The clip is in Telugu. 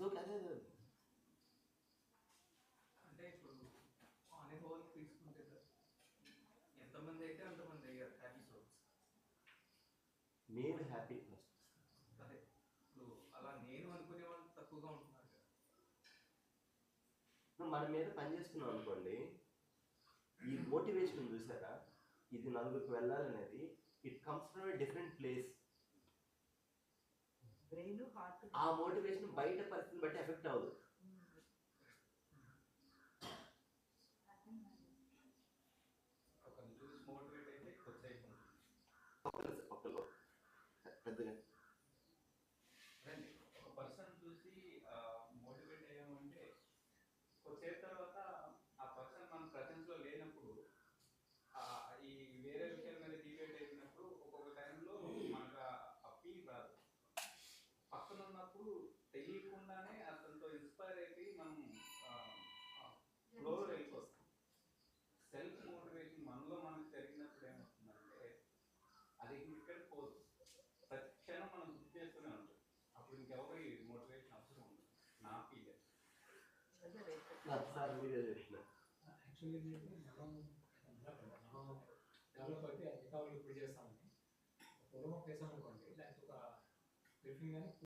ఓకే అదే. అంటే ఇప్పుడు అనే హోల్ తీసుకుంటే సార్ ఎంతమంది అయితే అంతమంది అయ్యారు హ్యాపీ సోల్స్ నేను హ్యాపీ ఫస్ట్ అదే ఇప్పుడు అలా నేను అనుకునే వాళ్ళు తక్కువగా ఉంటున్నారు కదా. మన మీద పని చేసుకున్నాం అనుకోండి ఈ మోటివేషన్ చూసారా? ఇది నలుగురికి వెళ్ళాలనేది it comes from a different place ఆ మోటివేషన్ బయట పరిస్థితిని బట్టి ఎఫెక్ట్ అవ్వదు. ఒకరిని పక్కన ఉన్నప్పుడు తెలియకుండానే అతనితో ఇన్స్పైర్ అయిపోయి మనం ఫ్లోలో వెళ్ళిపోతాం సెల్ఫ్ మోటివేషన్ మనలో మనకు జరిగినప్పుడు ఏమవుతుందంటే అది ఇక్కడ పోదు. ప్రతి క్షణం మనం గుర్తు చేస్తూనే ఉంటాం. అప్పుడు ఇంకెవరి మోటివేషన్ అవసరం ఉండదు. నా ఫీల్ అదే రేపు సార్ మీరే చెప్పిన. యాక్చువల్లీ డెవలప్ అయితే వాళ్ళు ఇప్పుడు చేస్తామని పొలం ఒక వేసాం అనుకోండి దానికి ఒక బ్రీఫింగ్ కానీ